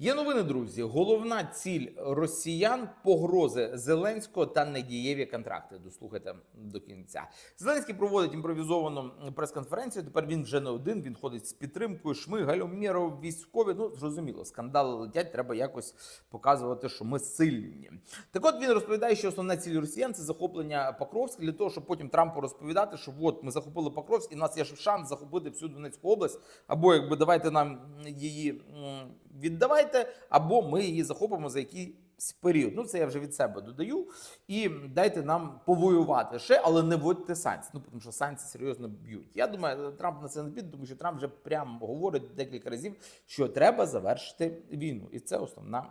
Є новини, друзі. Головна ціль росіян погрози Зеленського та недієві контракти. Дослухайте до кінця. Зеленський проводить імпровізовану прес-конференцію. Тепер він вже не один. Він ходить з підтримкою. Шмигаль, Умєров, військові. Ну зрозуміло, скандали летять. Треба якось показувати, що ми сильні. Так, от він розповідає, що основна ціль росіян це захоплення Покровська для того, щоб потім Трампу розповідати, що от ми захопили Покровськ, і в нас є шанс захопити всю Донецьку область, або якби давайте нам її м, віддавайте, або ми її захопимо за якийсь період. Ну це я вже від себе додаю. І дайте нам повоювати ще, але не вводьте санкції. Ну тому що санкції серйозно б'ють. Я думаю, Трамп на це не піде, тому що Трамп вже прямо говорить декілька разів, що треба завершити війну, і це основна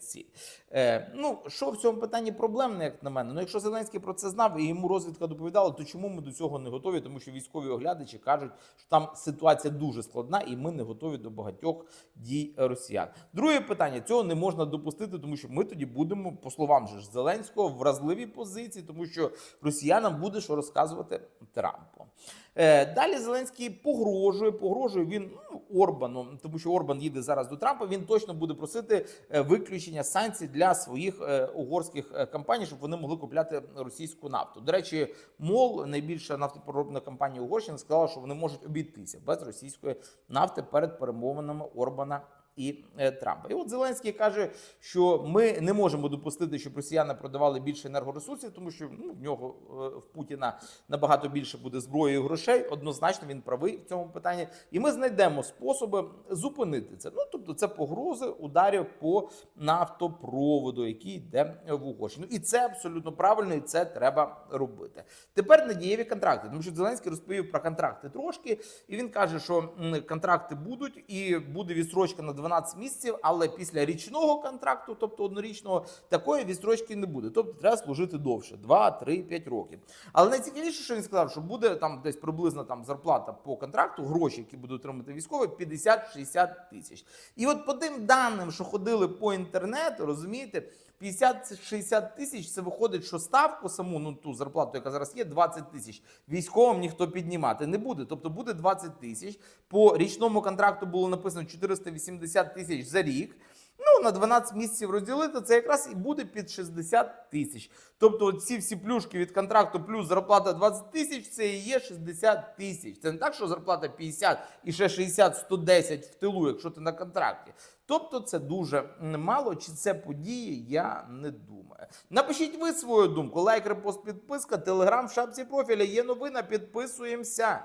ціль. Е, ну що в цьому питанні проблемне, як на мене. Ну якщо Зеленський про це знав і йому розвідка доповідала, то чому ми до цього не готові? Тому що військові оглядачі кажуть, що там ситуація дуже складна, і ми не готові до багатьох дій росіян. Друге питання: цього не можна допустити, тому що ми тоді будемо, по словам же ж Зеленського, в вразливій позиції, тому що росіянам буде що розказувати Трампу. Е, Далі Зеленський погрожує, погрожує він ну, Орбану, тому що Орбан їде зараз до Трампа. Він точно буде просити е, виключення санкцій для своїх е, угорських компаній, щоб вони могли купляти російську нафту. До речі, МОЛ, найбільша нафтопереробна компанія Угорщини, сказала, що вони можуть обійтися без російської нафти перед перемовинами Орбана і е, Трампа. І от Зеленський каже, що ми не можемо допустити, щоб росіяни продавали більше енергоресурсів, тому що ну, в нього е, в Путіна набагато більше буде зброї і грошей. Однозначно він правий в цьому питанні. І ми знайдемо способи зупинити це. Ну тобто, це погрози ударів по нафтопроводу, який йде в Угорщину. І це абсолютно правильно, і це треба робити. Тепер надієві контракти, тому що Зеленський розповів про контракти трошки, і він каже, що контракти будуть, і буде відстрочка на 12 місяців, але після річного контракту, тобто однорічного, такої відстрочки не буде. Тобто треба служити довше 2, 3, 5 років. Але найцікавіше, що він сказав, що буде там десь приблизно там зарплата по контракту, гроші, які будуть отримати військові, 50-60 тисяч. І от по тим даним, що ходили по інтернету, розумієте. 50-60 тисяч це виходить, що ставку саму, ну ту зарплату, яка зараз є, 20 тисяч. Військовим ніхто піднімати не буде. Тобто буде 20 тисяч. По річному контракту було написано 480 тисяч за рік. Ну, на 12 місяців розділити, це якраз і буде під 60 тисяч. Тобто, ці всі плюшки від контракту плюс зарплата 20 тисяч, це і є 60 тисяч. Це не так, що зарплата 50 і ще 60-110 в тилу, якщо ти на контракті. Тобто це дуже мало. Чи це події, я не думаю. Напишіть ви свою думку. Лайк, репост, підписка, телеграм в шапці профіля. Є новина, підписуємося.